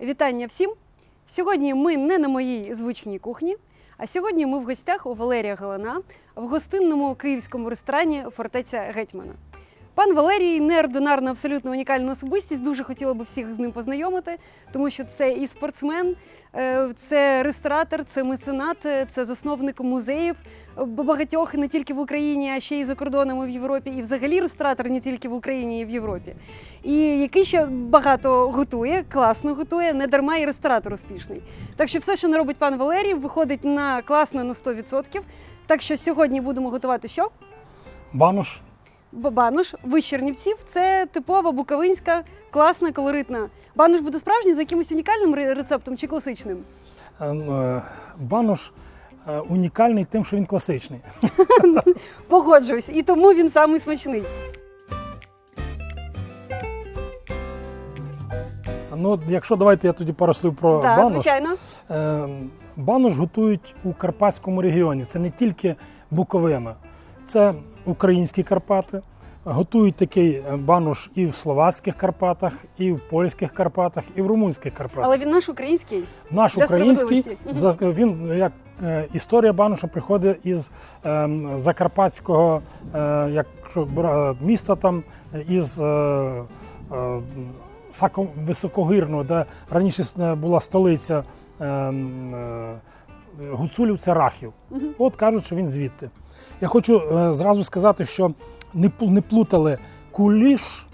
Вітання всім! Сьогодні ми не на моїй звичній кухні, а сьогодні ми в гостях у Валерія Галана в гостинному київському ресторані Фортеця Гетьмана. Пан Валерій неординарна, абсолютно унікальна особистість. Дуже хотіла би всіх з ним познайомити, тому що це і спортсмен, е, це ресторатор, це меценат, е, це засновник музеїв багатьох не тільки в Україні, а ще й за кордонами в Європі, і взагалі ресторатор не тільки в Україні і в Європі. І який ще багато готує, класно готує, не дарма і ресторатор успішний. Так що все, що не робить пан Валерій, виходить на класно на 100%. Так що сьогодні будемо готувати що? Банош. Бануш, ви з Чернівців. Це типова буковинська, класна, колоритна. Бануш буде справжній за якимось унікальним рецептом чи класичним? Е, е, Банош унікальний тим, що він класичний. Погоджуюсь, і тому він самий смачний. Ну, якщо давайте я тоді пару слів про Так, банош. звичайно. Е, Банош готують у Карпатському регіоні. Це не тільки Буковина, це українські Карпати. Готують такий е, банош і в словацьких Карпатах, і в польських Карпатах, і в румунських Карпатах. Але він наш український. Наш Для український він як е, історія Бануша приходить із ем, закарпатського е, бра- міста там із е, е, де раніше була столиця ем, е, гуцулів, це Рахів. От кажуть, що він звідти. Я хочу е, зразу сказати, що не, пл- не плутали куліш.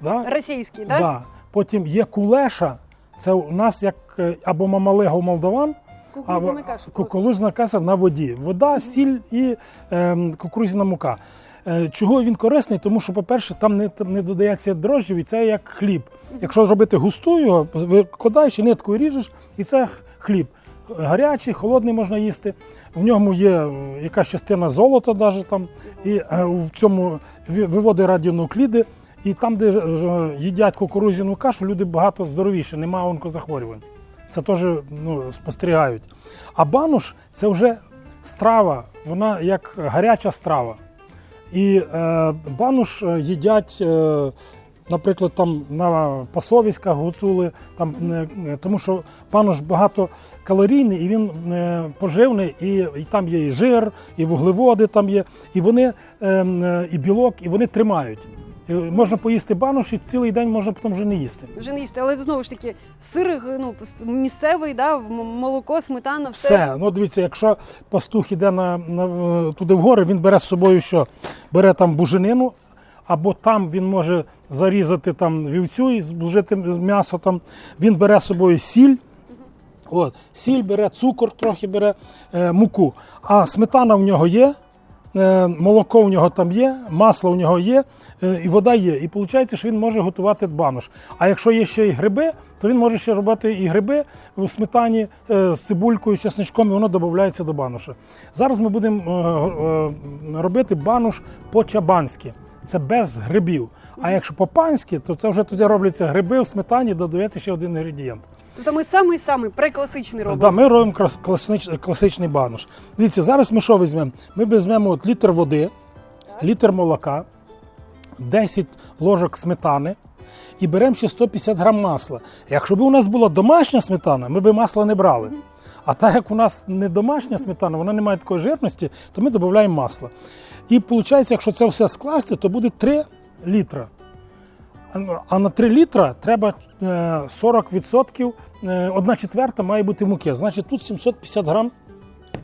Да? Російський, так? Да. Потім є кулеша, це у нас як е, або мамалего молдаван, Кукурудзяна каша. кукурудзяна каша на воді. Вода, сіль і ем, кукурудзяна мука. Е, Чого він корисний? Тому що, по-перше, там не, там не додається дрожжів, і це як хліб. Якщо зробити густу його, викладаєш і ниткою ріжеш, і це хліб. Гарячий, холодний можна їсти. В ньому є е, якась частина золота, навіть там, і е, в цьому ви- виводить радіонукліди. І там, де е, їдять кукурудзяну кашу, люди багато здоровіші, немає онкозахворювань. Це теж ну, спостерігають. А бануш це вже страва, вона як гаряча страва. І е, бануш е, їдять, е, наприклад, там на пасовиськах гуцули, там, е, е, тому що бануш багатокалорійний і він е, поживний, і, і там є і жир, і вуглеводи там є, і вони е, е, і білок, і вони тримають. І можна поїсти бануш і цілий день можна потім вже не їсти. Вже не їсти, але знову ж таки, сир ну, місцевий, да, молоко, сметана, все. Все, ну дивіться, якщо пастух іде на, на, туди в гори, він бере з собою що? Бере там буженину, або там він може зарізати там вівцю і зложити м'ясо там. Він бере з собою сіль. От, сіль бере, цукор трохи бере, е, муку. А сметана в нього є, е, молоко в нього там є, масло в нього є, е, і вода є. І виходить, що він може готувати банош. А якщо є ще й гриби, то він може ще робити і гриби у сметані е, з цибулькою, чесничком, і воно додається до баноша. Зараз ми будемо е, е, робити банош по-чабанськи. Це без грибів. А якщо по-панськи, то це вже тоді робляться гриби в сметані, додається ще один інгредієнт. Тобто ми самий-самий прекласичний робимо. Да, ми робимо класич, класичний банош. Дивіться, зараз ми що візьмемо? Ми візьмемо от літр води, літр молока, 10 ложок сметани і беремо ще 150 грам масла. Якщо б у нас була домашня сметана, ми б масла не брали. А так як у нас не домашня сметана, вона не має такої жирності, то ми додаємо масло. І виходить, якщо це все скласти, то буде 3 літра. А на 3 літра треба е, 40%, е, одна четверта має бути муки. Значить, тут 750 грам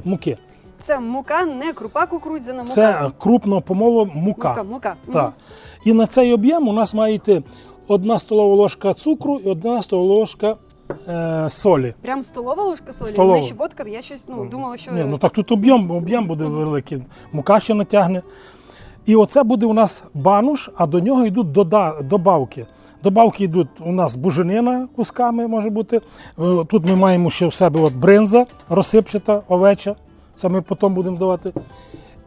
муки. Це мука, не крупа кукурудзяна, мука. Це крупно помоло мука. мука. мука. Так. І на цей об'єм у нас має йти одна столова ложка цукру і одна столова ложка е, солі. Прям столова ложка солі, Столова. не щепотка. Я щось ну, думала, що Ні, ну так тут об'єм, об'єм буде великий, мука ще натягне. І оце буде у нас бануш, а до нього йдуть добавки. Добавки йдуть у нас буженина кусками, може бути. Е, Тут ми маємо ще в себе от бринза розсипчата, овеча. Це ми потім будемо давати.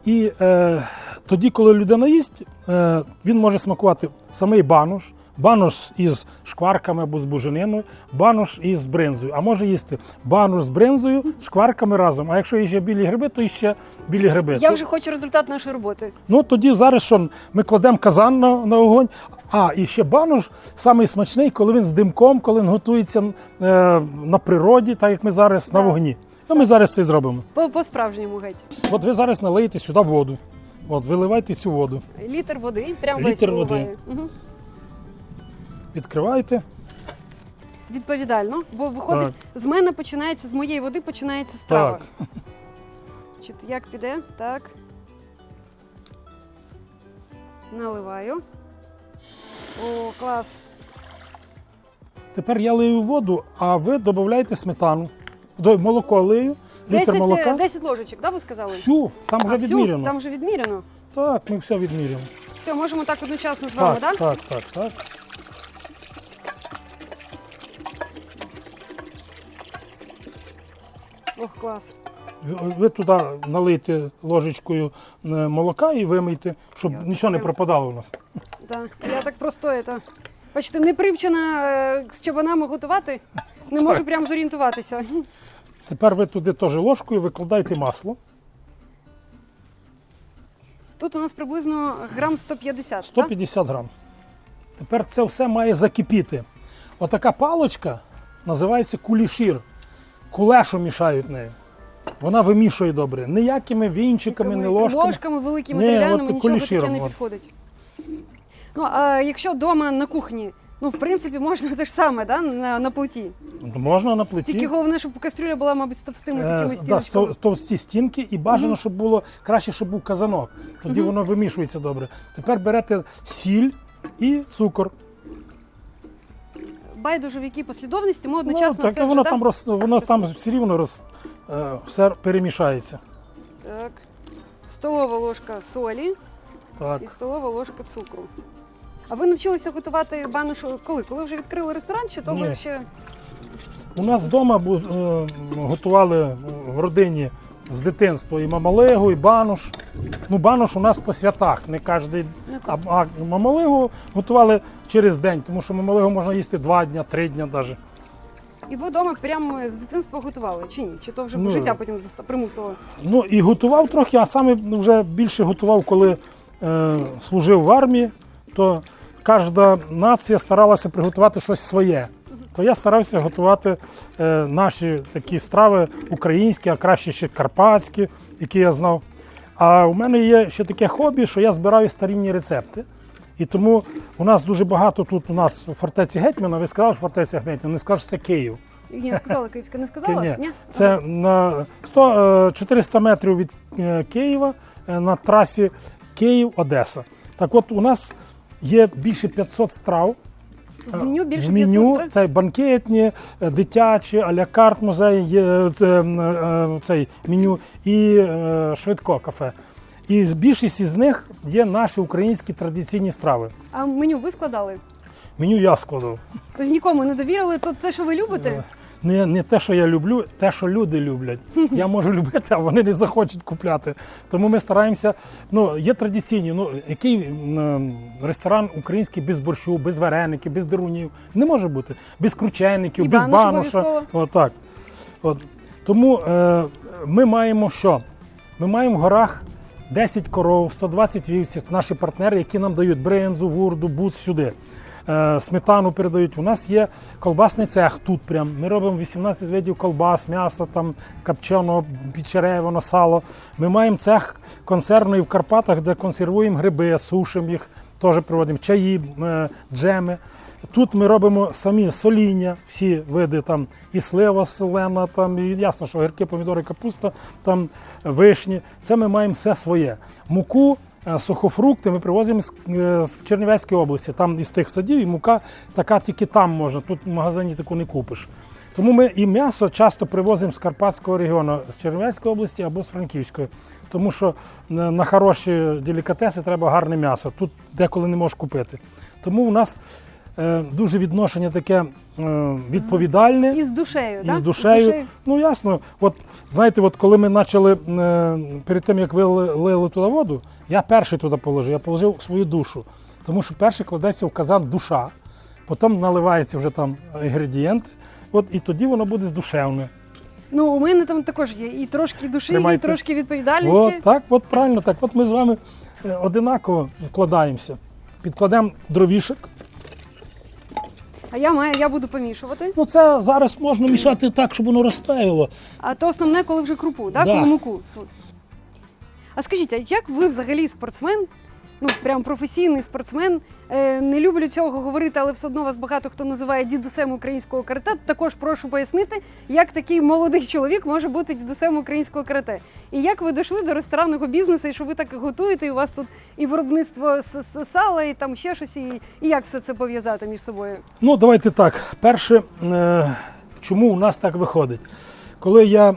І е, тоді, коли людина їсть, е, він може смакувати самий бануш, банош із шкварками або з бужениною, банош із бринзою. А може їсти банош з бринзою, шкварками разом. А якщо є ще білі гриби, то ще білі гриби. Я вже хочу результат нашої роботи. Ну тоді зараз що ми кладемо казан на, на огонь. А, і ще банош самий смачний, коли він з димком, коли він готується е, на природі, так як ми зараз на вогні. І ми зараз це зробимо. По, по-справжньому геть. От ви зараз налиєте сюди воду. От, виливайте цю воду. Літр води, прямо Літр води. Угу. Відкриваєте. Відповідально, бо виходить, з мене починається, з моєї води починається страва. Так. Як піде? Так. Наливаю. О, клас. Тепер я лию воду, а ви додаєте сметану. До молоко лию, літр 10, молока. 10 ложечок, да, ви сказали? Всю, там вже А, всю? відміряно. Там вже відміряно. Так, ми все відміряємо. Все, можемо так одночасно з вами, Так, так? так, так, так. Ох, клас. Ви- Ви туди налийте ложечкою е, молока і вимийте, щоб Я нічого не прям- пропадало у нас. Да. Я так просто это, бачите, не привчена е, з чабанами готувати. Не можу прям зорієнтуватися. Тепер ви туди теж ложкою викладаєте масло. Тут у нас приблизно грам 150. так? 150 грам. Тепер це все має закипіти. Отака палочка називається кулішір. Кулешу мішають нею. Вона вимішує добре. Ніякими вінчиками, не ложками. ложками великими Ні, дерев'яними, от нічого таке куліширом, не от. підходить. Ну, а якщо вдома на кухні, ну, в принципі, можна те ж саме, да? на, на плиті. Можна на плиті. Тільки головне, щоб кастрюля була, мабуть, з товстими Е, такими да, стіночками. сто- товсті стінки і бажано, щоб було краще, щоб був казанок. Тоді воно вимішується добре. Тепер берете сіль і цукор. Байдуже в якій послідовності, ми одночасно ну, так, це воно вже, там так? роз, воно там все рівно роз, е, все перемішається. Так. Столова ложка солі Так. і столова ложка цукру. А ви навчилися готувати баношу коли? Коли вже відкрили ресторан, чи то ви Ні. ще У нас вдома бу- е, готували в родині з дитинства і мамалегу, і банош. Ну, банош у нас по святах, не кожен. Ну, А, а мамалегу готували через день, тому що мамалегу можна їсти два дні, три дні навіть. І ви вдома прямо з дитинства готували, чи ні? Чи то вже Ну, життя потім заста- примусило? Ну і готував трохи, а саме вже більше готував, коли е, служив в армії, то кожна нація старалася приготувати щось своє. То я старався готувати е, наші такі страви українські, а краще ще карпатські, які я знав. А у мене є ще таке хобі, що я збираю старінні рецепти. І тому у нас дуже багато тут у нас у фортеці Гетьмана. Ви сказали, що фортеця Гетьмана, не що це Київ. Ні, сказала Київська, не сказала? Ні, Це на 100, е, 400 метрів від е, Києва е, на трасі Київ-Одеса. Так от у нас є більше 500 страв. В меню більше в меню це банкетні, е, дитячі, аля карт музей, є е, це, е, цей меню і швидко кафе. І з- більшість із них є наші українські традиційні страви. А меню ви складали? Меню я складав. Тобто нікому не довірили, то те, що ви любите? Не, не те, що я люблю, те, що люди люблять. Я можу любити, а вони не захочуть купляти. Тому ми стараємося. Ну, є традиційні. Ну, який м, ресторан український без борщу, без вареників, без дерунів? Не може бути. Без кручеників, І без баноша. Отак. От. Тому е, ми маємо що? Ми маємо в горах 10 коров, 120 вівців, наші партнери, які нам дають бринзу, вурду, бус сюди. Е, сметану передають. У нас є колбасний цех тут. Прям. Ми робимо 18 видів колбас, м'яса, там, копченого, підчеревано, сало. Ми маємо цех консервний в Карпатах, де консервуємо гриби, сушимо їх, теж проводимо чаї, е, джеми. Тут ми робимо самі соління, всі види там і слива солена, там і ясно, що гірки, помідори, капуста, там вишні. Це ми маємо все своє. Муку, сухофрукти ми привозимо з, е, з Чернівецької області. Там із тих садів, і мука така тільки там може. Тут в магазині таку не купиш. Тому ми і м'ясо часто привозимо з Карпатського регіону, з Чернівецької області або з Франківської. Тому що на на хороші делікатеси треба гарне м'ясо. Тут деколи не можеш купити. Тому у нас е, дуже відношення таке е, відповідальне. І з душею, І так? з душею. Ну ясно, от знаєте, от коли ми почали е, перед тим, як ви лили туди воду, я перший туди положив, я положив свою душу. Тому що перший кладеться в казан душа, потім наливаються вже там інгредієнти, от, і тоді воно буде здушевне. Ну, у мене там також є і трошки душі, Тримайте. і трошки відповідальності. От так, от правильно, так. От ми з вами е, одинаково вкладаємося. Підкладемо дровішок. А я маю, я буду помішувати. Ну це зараз можна мішати так, щоб воно розтаяло. А то основне, коли вже крупу, да? Да. коли муку. А скажіть, а як ви взагалі спортсмен? Ну, прям професійний спортсмен. Е, не люблю цього говорити, але все одно вас багато хто називає дідусем українського карате. Також прошу пояснити, як такий молодий чоловік може бути дідусем українського карате. І як ви дійшли до ресторанного бізнесу, і що ви так готуєте, і у вас тут і виробництво сала, і там ще щось, і, і як все це пов'язати між собою? Ну, давайте так. Перше, е, чому у нас так виходить? Коли я е,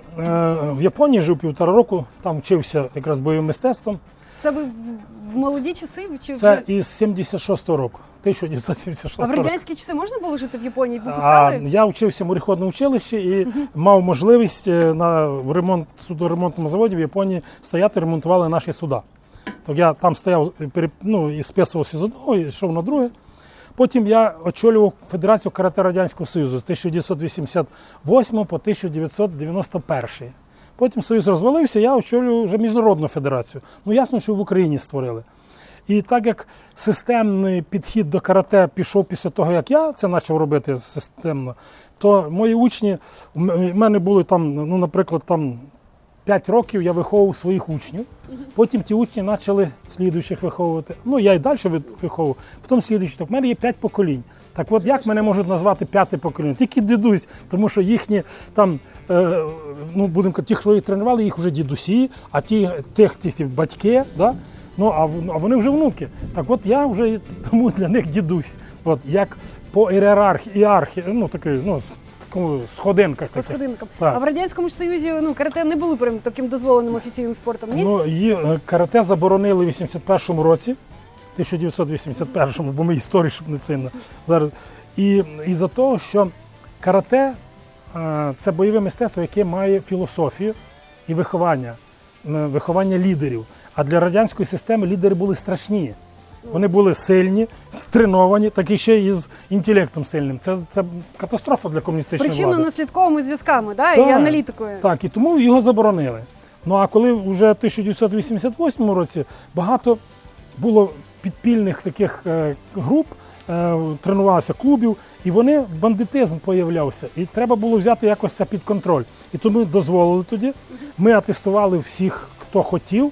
в Японії жив півтора року, там вчився якраз бойовим мистецтвом. Це ви в, молоді часи? Чи Це вже? із 76-го року. 1976 А в року. радянські часи можна було жити в Японії? А, я вчився в мореходному училищі і мав можливість е, на ремонт судоремонтному заводі в Японії стояти, ремонтували наші суда. То я там стояв е, ну, і списувався з одного, і йшов на друге. Потім я очолював Федерацію карате Радянського Союзу з 1988 по 1991. Потім Союз розвалився, я очолюю вже міжнародну федерацію. Ну ясно, що в Україні створили. І так як системний підхід до карате пішов після того, як я це почав робити системно, то мої учні, в мене були там, ну, наприклад, там 5 років я виховував своїх учнів. Потім ті учні почали слідуючих виховувати. Ну, я і далі виховував. Потім слідуючі. Так, в мене є 5 поколінь. Так от як мене можуть назвати п'яте покоління? Тільки дідусь, тому що їхні там, е, ну, будемо ті, що їх тренували, їх вже дідусі, а ті, тих, ті, ті батьки, да? ну, а, вони вже внуки. Так от я вже тому для них дідусь. От, як по ієрархії, ну, такий, ну, сходинках. По таких. сходинкам. Так. А в радянському ж союзі ну карате не було прям таким дозволеним офіційним спортом. Ні? Ну, її е, карате заборонили в 81-му році, 1981-му, бо ми історії, щоб не цінно зараз. І, і за того, що карате е, це бойове мистецтво, яке має філософію і виховання, е, виховання лідерів. А для радянської системи лідери були страшні. Вони були сильні, треновані, так і ще і з інтелектом сильним. Це, це катастрофа для комуністичної влади. Причинно-наслідковими зв'язками, да? і аналітикою. Так, і тому його заборонили. Ну а коли вже в 1988 році багато було підпільних таких е, груп, е, тренувалося клубів, і вони бандитизм появлявся. І треба було взяти якось це під контроль. І тому дозволили тоді. Ми атестували всіх, хто хотів.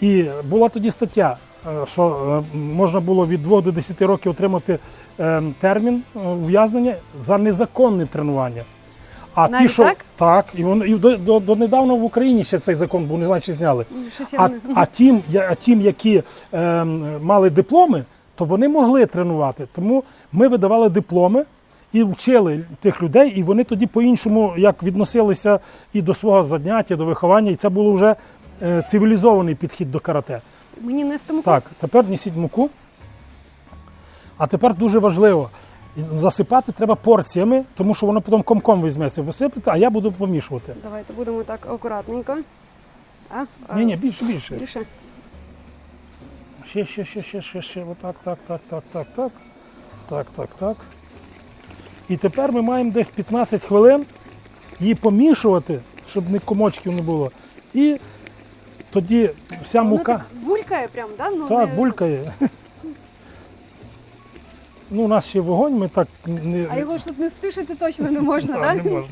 І була тоді стаття, що е, можна було від 2 до 10 років отримати е, термін е, ув'язнення за незаконне тренування. А Навіть ті, що так? так, і воно і до, до, до недавно в Україні ще цей закон був, не знаю, чи зняли. Ну, А, а тим, а тим, які ем, мали дипломи, то вони могли тренувати. Тому ми видавали дипломи і вчили тих людей, і вони тоді по-іншому як відносилися і до свого заняття, до виховання, і це було вже е, цивілізований підхід до карате. Мені не стиму. Так, тепер несіть муку. А тепер дуже важливо. Засипати треба порціями, тому що воно потім комком візьметься. Висипати, а я буду помішувати. Давайте будемо так акуратненько. А Ні, ні, більше, більше. Більше. Ще, ще, ще, ще, ще, ще. Отак, так, так, так, так, так. Так, так, так. І тепер ми маємо десь 15 хвилин її помішувати, щоб не комочків не було. І тоді вся Воно мука. так булькає прям, да? Ну, Так, не- булькає. Ну, у нас ще вогонь, ми так не, А його ж тут не стишити точно не можна, Так, так? не можна.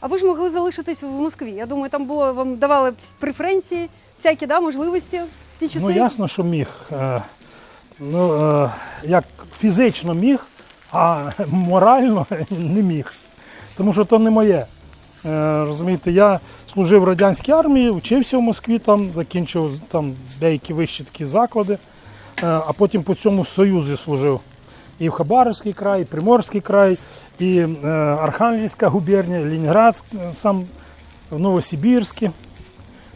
А ви ж могли залишитись в Москві. Я думаю, там було вам давали преференції, всякі да, можливості в ті часи. Ну, ясно, що міг. Е, Ну, е, як фізично міг, а морально не міг. Тому що то не моє. Е, Розумієте, я служив в радянській армії, вчився в Москві, там, закінчив там деякі вищі такі заклади, Е, а потім по цьому Союзі служив. І в Хабаровський край, і Приморський край, і е, Архангельська губернія, Ленінград, е, сам в Новосибірській,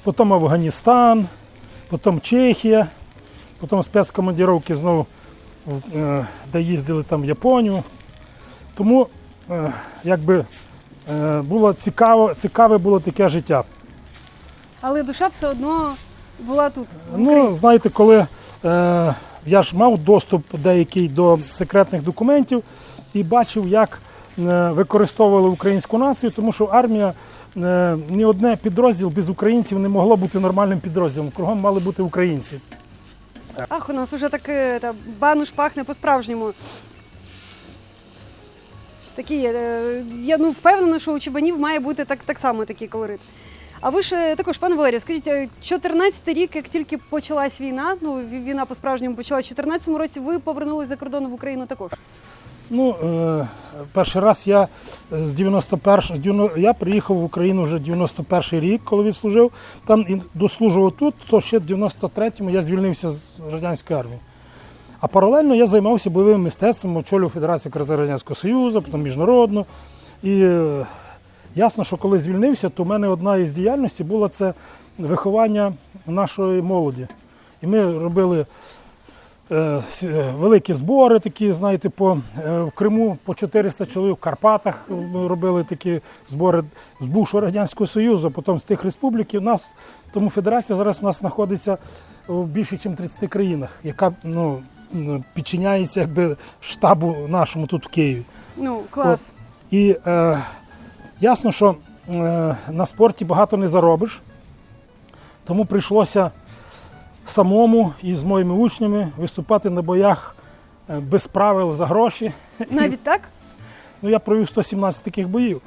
потім Афганістан, потім Чехія, потім спецкомандировки знову, е, де їздили там в Японію. Тому якби було цікаво, цікаве було таке життя. Але душа все одно була тут. Ну, знаєте, коли е, я ж мав доступ деякий до секретних документів і бачив, як е, використовували українську націю, тому що армія е, ні одне підрозділ без українців не могло бути нормальним підрозділом. Кругом мали бути українці. Ах, у нас уже так е, та, бануш пахне по-справжньому. Такі, е, я ну, впевнена, що у Чебанів має бути так, так само такий колорит. А ви ж е, також, пане Валерію, скажіть, е, 14 рік, як тільки почалась війна, ну війна по-справжньому почалась, в 14 році ви повернулись за кордон в Україну також. Ну, е, перший раз я е, з 91 з 90 я приїхав в Україну вже 91 рік, коли відслужив. Там і дослужував тут, то ще в 93-му я звільнився з радянської армії. А паралельно я займався бойовим мистецтвом, очолював Федерацію Радянського Союзу, потім міжнародну. І е, ясно, що коли звільнився, то в мене одна із діяльностей була це виховання нашої молоді. І ми робили е, е, великі збори, такі, знаєте, по, в Криму по 400 чоловік, в Карпатах ми робили такі збори з бувшого Радянського Союзу, потім з тих республік. І У нас, тому федерація зараз у нас знаходиться в більше, ніж 30 країнах, яка ну, підчиняється якби, штабу нашому тут в Києві. Ну, клас. І е, ясно, що е, на спорті багато не заробиш, тому прийшлося самому і з моїми учнями виступати на боях е, без правил за гроші. Навіть так? Ну, я провів 117 таких боїв.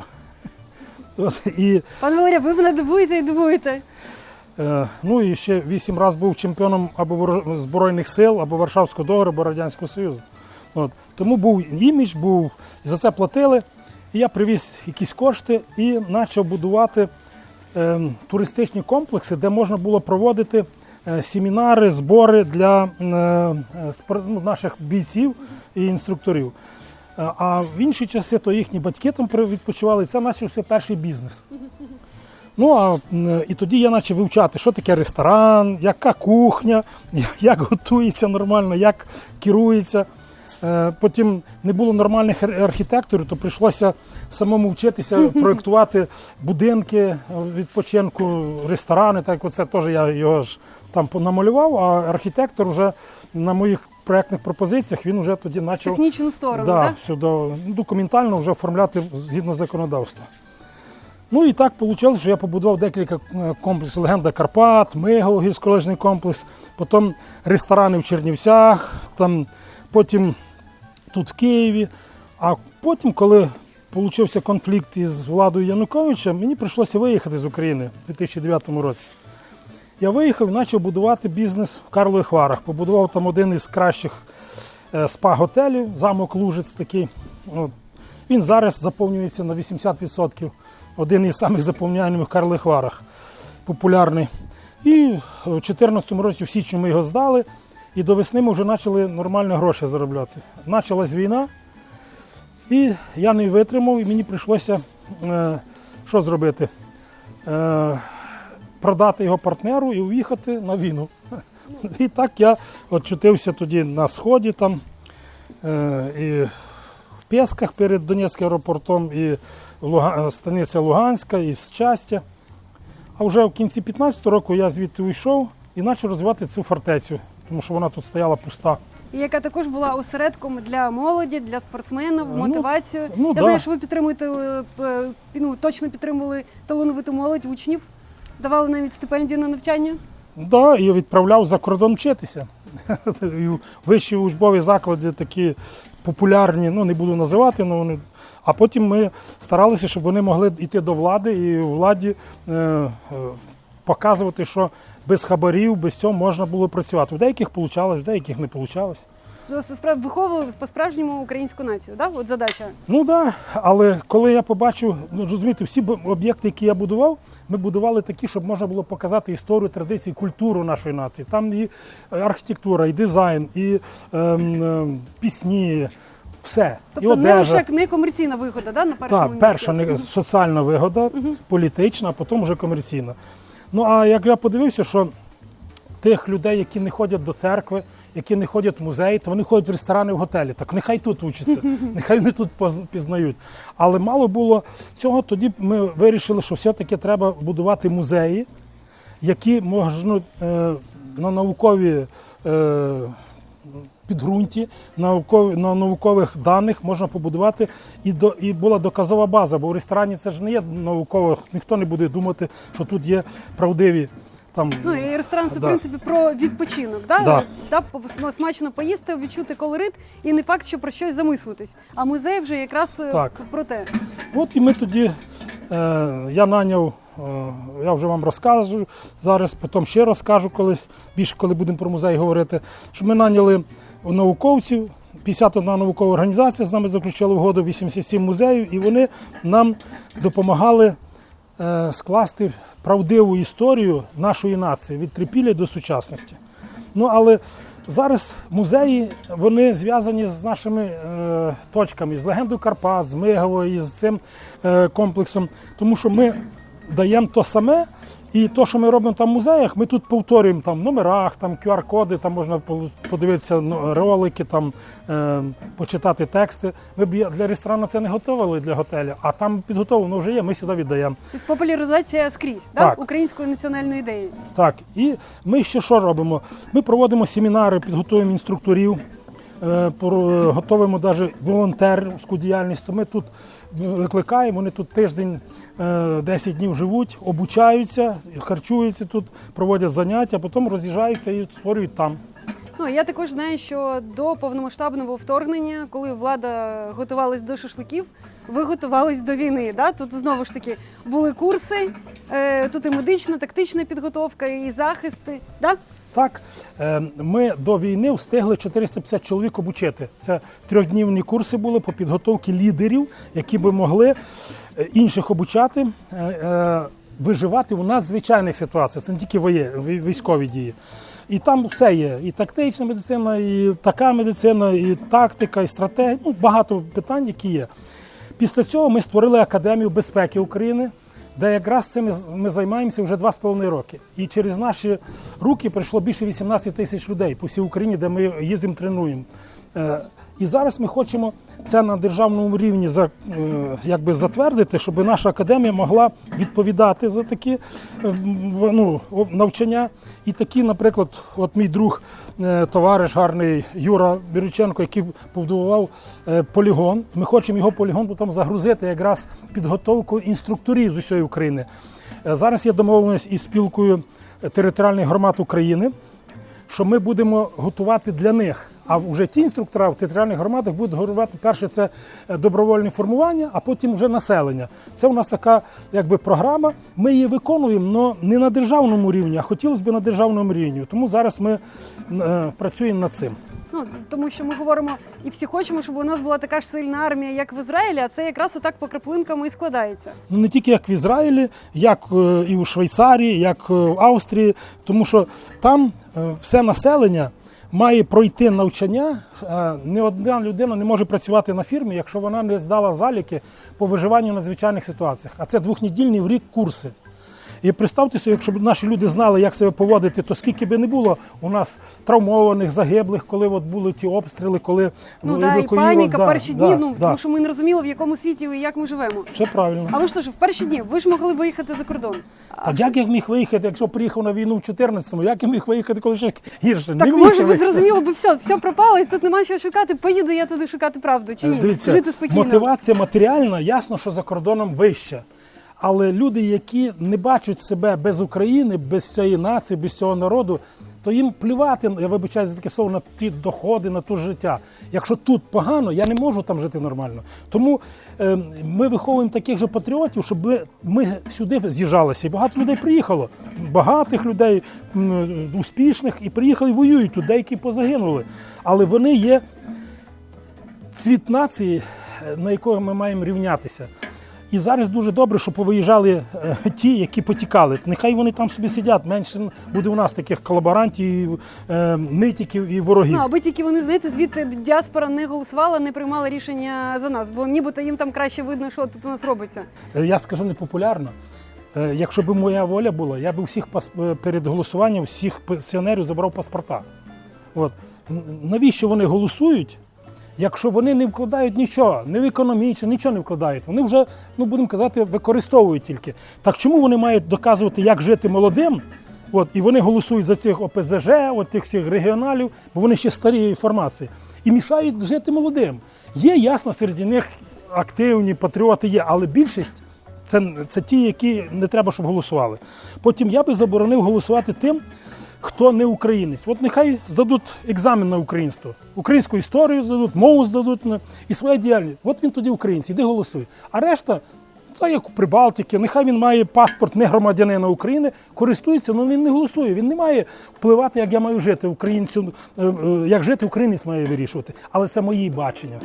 От, і, Пане Валерію, ви мене дивуєте і дивуєте. Е, ну, і ще вісім разів був чемпіоном або Збройних сил, або Варшавського договору, або Радянського Союзу. От. Тому був імідж, був, за це платили. І я привіз якісь кошти і почав будувати е, туристичні комплекси, де можна було проводити е, семінари, збори для е, ну, наших бійців і інструкторів. Е, А в інші часи то їхні батьки там відпочивали. Це наш все перший бізнес. Ну а і тоді я почав вивчати, що таке ресторан, яка кухня, як готується нормально, як керується. Е, Потім не було нормальних архітекторів, то прийшлося самому вчитися проєктувати будинки е, відпочинку, ресторани. Так оце теж я його ж там намалював, а архітектор вже на моїх проєктних пропозиціях він вже тоді почав Технічну сторону, да, так? все до, документально вже оформляти згідно законодавства. Ну і так вийшло, що я побудував декілька е, комплексів Легенда Карпат, Миго, гірськолижний комплекс, потім ресторани в Чернівцях, там, потім тут в Києві. А потім, коли получився конфлікт із владою Януковича, мені прийшлося виїхати з України у 2009 році. Я виїхав і почав будувати бізнес в Карлових Варах. Побудував там один із кращих е, спа-готелів, замок Лужиць такий. От. Він зараз заповнюється на 80%. Один із самих в Карлових Варах. Популярний. І в 2014 році, в січні ми його здали, і до весни ми вже почали нормально гроші заробляти. Почалась війна, і я не витримав, і мені прийшлося е, що зробити? Е, продати його партнеру і уїхати на війну. І так я очутився тоді на сході там, е, і в Пєсках перед Донецьким аеропортом, і Луга... станиця Луганська, і Щастя. А вже в кінці 15 року я звідти уйшов і почав розвивати цю фортецю, тому що вона тут стояла пуста. І яка також була осередком для молоді, для спортсменів, Ну, мотивацію. ну, Я да. знаю, що ви підтримуєте е, ну, точно підтримували талановиту молодь учнів, давали навіть стипендії на навчання. Да, і відправляв за кордон вчитися. І Вищі учбові заклади такі популярні, ну не буду називати, але вони. А потім ми старалися, щоб вони могли йти до влади і владі е, е, показувати, що без хабарів, без цього можна було працювати. У деяких вийшло, в деяких не вийшло. Справ- виховували по-справжньому українську націю, да? От задача. Ну так, да, але коли я побачив, ну розумієте, всі об'єкти, які я будував, ми будували такі, щоб можна було показати історію, традиції, культуру нашої нації. Там і архітектура, і дизайн, і ем, ем, пісні, все. і Тобто не лише як не комерційна вигода, да, на першому Так, місці. перша не- соціальна вигода, політична, а потім вже комерційна. Ну а як я подивився, що тих людей, які не ходять до церкви, які не ходять в музеї, то вони ходять в ресторани в готелі. Так нехай тут учаться, нехай вони тут пізнають. Але мало було цього, тоді ми вирішили, що все-таки треба будувати музеї, які можуть е, на наукові е, підґрунті наукові, на наукових даних можна побудувати і, до, і була доказова база, бо в ресторані це ж не є науково, ніхто не буде думати, що тут є правдиві там. Ну і ресторан це в Да. принципі про відпочинок. Да? Да. Да, смачно поїсти, відчути колорит, і не факт, що про щось замислитись. А музей вже якраз е, Так. про те. От і ми тоді, е, я наняв, е, я вже вам розказую зараз, потім ще розкажу колись, більше коли будемо про музей говорити, що ми наняли науковців, 51 наукова організація з нами заключила угоду 87 музеїв, і вони нам допомагали е, скласти правдиву історію нашої нації від трипілля до сучасності. Ну, але зараз музеї вони зв'язані з нашими е, точками, з легендою Карпат, з Миговою, і з цим е, комплексом, тому що ми даємо то саме, і то, що ми робимо там в музеях, ми тут повторюємо там в номерах, там QR-коди, там можна подивитися ну, ролики, там е, почитати тексти. Ми б для ресторану це не готували для готелю, а там підготовлено вже є, ми сюди віддаємо. Тобто Популяризація скрізь да? Так. української національної ідеї. Так, і ми ще що робимо? Ми проводимо семінари, підготуємо інструкторів, е, готуємо навіть волонтерську діяльність. Ми тут викликаємо, вони тут тиждень, е, 10 днів живуть, обучаються, харчуються тут, проводять заняття, потім роз'їжджаються і створюють там. Ну я також знаю, що до повномасштабного вторгнення, коли влада готувалась до шашликів, ви готувались до війни. Да? Тут знову ж таки були курси, е, тут і медична, тактична підготовка, і захисти. Да? Так, е, ми до війни встигли 450 чоловік обучити. Це трьохднівні курси були по підготовці лідерів, які би могли е, інших обучати, е, виживати у нас в звичайних ситуаціях. Це не тільки військові дії. І там все є: і тактична медицина, і така медицина, і тактика, і стратегія. Ну, багато питань, які є. Після цього ми створили Академію безпеки України, де якраз цим ми займаємося вже два з половиною роки. І через наші руки прийшло більше 18 тисяч людей по всій Україні, де ми їздимо, тренуємо. І зараз ми хочемо це на державному рівні е, якби затвердити, щоб наша академія могла відповідати за такі е, ну, навчання. І такі, наприклад, от мій друг, е, товариш гарний Юра Бірюченко, який побудував полігон. Ми хочемо його полігон потім загрузити якраз підготовку інструкторів з усієї України. Зараз є домовленість із спілкою територіальних громад України що ми будемо готувати для них. А вже ті інструктора в територіальних громадах будуть готувати перше це е, добровольне формування, а потім вже населення. Це у нас така якби програма. Ми її виконуємо, але не на державному рівні, а хотілося б на державному рівні. Тому зараз ми е, працюємо над цим. Ну тому що ми говоримо і всі хочемо, щоб у нас була така ж сильна армія, як в Ізраїлі, а це якраз отак по краплинкам і складається. Ну не тільки як в Ізраїлі, як е, і у Швейцарії, як в Австрії, тому що там все населення має пройти навчання. Не Ні одна людина не може працювати на фірмі, якщо вона не здала заліки по виживанню в надзвичайних ситуаціях. А це двохнедільні в рік курси. І представте собі, якщо б наші люди знали, як себе поводити, то скільки би не було у нас травмованих, загиблих, коли от були ті обстріли, коли Ну да, і паніка Да, перші да, дні. Ну да. тому що ми не розуміли, в якому світі і як ми живемо. Все правильно. А ви ж в перші дні ви ж могли виїхати за кордон. А Так як я міг виїхати, якщо приїхав на війну в 14-му, як я міг виїхати, коли ще гірше? Так не міг може ви зрозуміли, бо все, все пропало, і тут немає що шукати. Поїду я туди шукати правду чи ні? Дивіться, Жити спокійно. мотивація матеріальна, ясно, що за кордоном вища. Але люди, які не бачать себе без України, без цієї нації, без цього народу, то їм плювати, я вибачаю за таке слово, на ті доходи, на ту життя. Якщо тут погано, я не можу там жити нормально. Тому е, ми виховуємо таких же патріотів, щоб ми, ми сюди з'їжджалися. І багато людей приїхало. Багатих людей, м, успішних, і приїхали і воюють тут, деякі позагинули. Але вони є цвіт нації, е, на якого ми маємо рівнятися. І зараз дуже добре, що повиїжджали е, ті, які потікали. Нехай вони там собі сидять. Менше буде у нас таких колаборантів, е, нитіків і ворогів. Ну, аби тільки вони, знаєте, звідти діаспора не голосувала, не приймала рішення за нас, бо нібито їм там краще видно, що тут у нас робиться. Е, Я скажу непопулярно. Е, Якщо б моя воля була, я б всіх е, перед голосуванням всіх пенсіонерів забрав паспорта. От. Навіщо вони голосують, якщо вони не вкладають нічого, не в економічно, нічого не вкладають. Вони вже, ну будемо казати, використовують тільки. Так чому вони мають доказувати, як жити молодим, От, і вони голосують за цих ОПЗЖ, от тих всіх регіоналів, бо вони ще старі формації. І мішають жити молодим. Є ясно, серед них активні патріоти є, але більшість це, це ті, які не треба, щоб голосували. Потім я би заборонив голосувати тим, хто не українець. От нехай здадуть екзамен на українство. Українську історію здадуть, мову здадуть ну, і своє діяльність. От він тоді українець, іди голосуй. А решта, так як у Прибалтики, нехай він має паспорт не громадянина України, користується, але він не голосує. Він не має впливати, як я маю жити. Українцю, е, е, як жити українець має вирішувати. Але це мої бачення.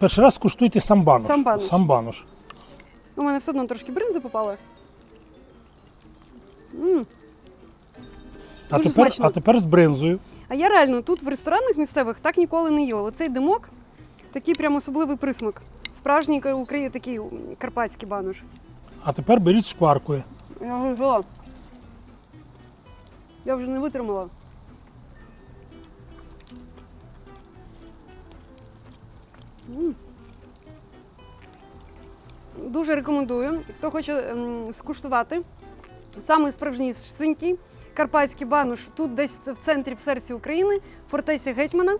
Перший раз куштуйте самбануш. Самбануш. самбануш. У мене все одно трошки бринзи попали. М. А Дуже тепер, смачно. а тепер з бринзою. А я реально тут в ресторанах місцевих так ніколи не їла. Оцей димок такий прям особливий присмак. Справжній ка- Украї... такий м, карпатський бануш. А тепер беріть шкваркою. Я вже не витримала. Дуже рекомендую. Хто хоче ем, скуштувати. Самий справжній синький карпатський бануш тут десь в центрі, в серці України, в фортеці Гетьмана.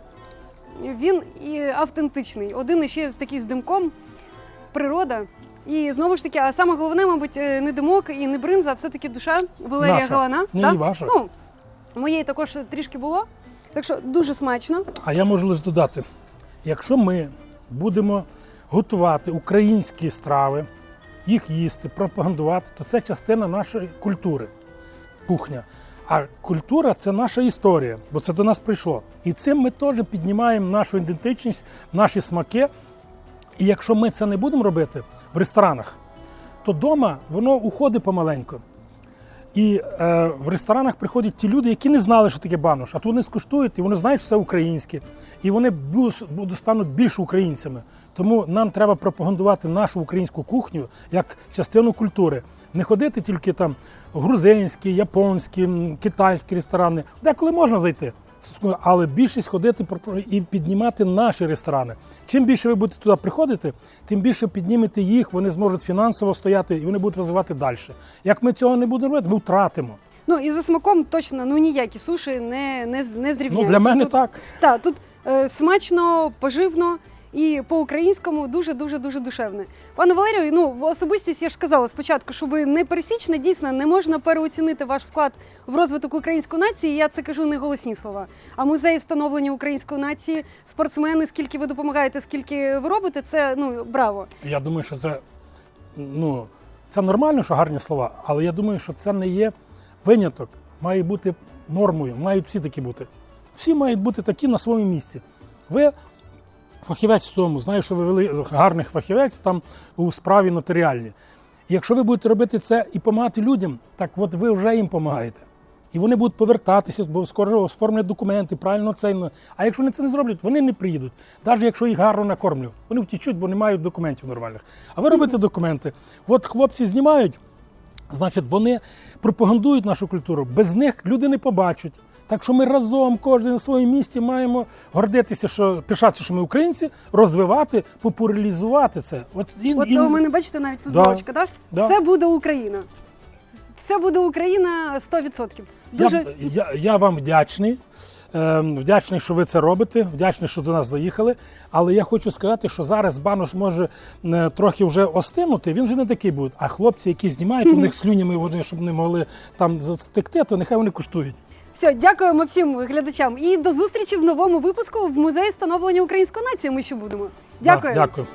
Він і автентичний. Один іще з такий з димком, природа. І знову ж таки, а саме головне, мабуть, е, не димок і не бринза, а все-таки душа Валерія Наша. Галана. Ні, так? ваша. Ну, моєї також трішки було. Так що дуже смачно. А я можу лише додати: якщо ми будемо готувати українські страви, їх їсти, пропагандувати, то це частина нашої культури, кухня. А культура це наша історія, бо це до нас прийшло. І цим ми теж піднімаємо нашу ідентичність, наші смаки. І якщо ми це не будемо робити в ресторанах, то вдома воно уходить помаленьку. І е, в ресторанах приходять ті люди, які не знали, що таке банош, а то вони скуштують, і вони знають, що це українське. І вони будуть, стануть більш українцями. Тому нам треба пропагандувати нашу українську кухню як частину культури. Не ходити тільки там грузинські, японські, китайські ресторани, деколи можна зайти. Але більшість ходити і піднімати наші ресторани. Чим більше ви будете туди приходити, тим більше піднімете їх, вони зможуть фінансово стояти і вони будуть розвивати далі. Як ми цього не будемо робити, ми втратимо. Ну і за смаком точно ну ніякі суші не, не, не Ну, для мене Тут- так. Так, тут е, смачно, поживно і по-українському дуже дуже дуже душевне. Пане Валерію, ну в особистість я ж сказала спочатку, що ви не пересічна, дійсно не можна переоцінити ваш вклад в розвиток української нації. Я це кажу не голосні слова. А музей становлення української нації, спортсмени, скільки ви допомагаєте, скільки ви робите, це ну браво. Я думаю, що це, ну, це нормально, що гарні слова, але я думаю, що це не є виняток. Має бути нормою, мають всі такі бути. Всі мають бути такі на своєму місці. Ви фахівець в цьому, знаю, що ви вели гарних фахівець там у справі нотаріальній. І якщо ви будете робити це і допомагати людям, так от ви вже їм допомагаєте. І вони будуть повертатися, бо скоро оформлять документи, правильно це. ну. А якщо вони це не зроблять, вони не приїдуть. Навіть якщо їх гарно накормлю. Вони втічуть, бо не мають документів нормальних. А ви робите документи. От хлопці знімають, значить, вони пропагандують нашу культуру. Без них люди не побачать. Так що ми разом, кожен на своєму місці, маємо гордитися, що пишатися, що ми українці, розвивати, популяризувати це. От, і, От і- у мене бачите навіть футболочка, так? Да. Все буде Україна. Все буде Україна 100%. Дуже Я, я, я вам вдячний. Ем, вдячний, що ви це робите, вдячний, що до нас заїхали. Але я хочу сказати, що зараз банош може е, трохи вже остинути, він вже не такий буде. А хлопці, які знімають, у них слюнями, вони, щоб не могли там застекти, то нехай вони куштують. Все, дякуємо всім глядачам. І до зустрічі в новому випуску в музеї становлення української нації. Ми ще будемо. Дякую. Да, дякую.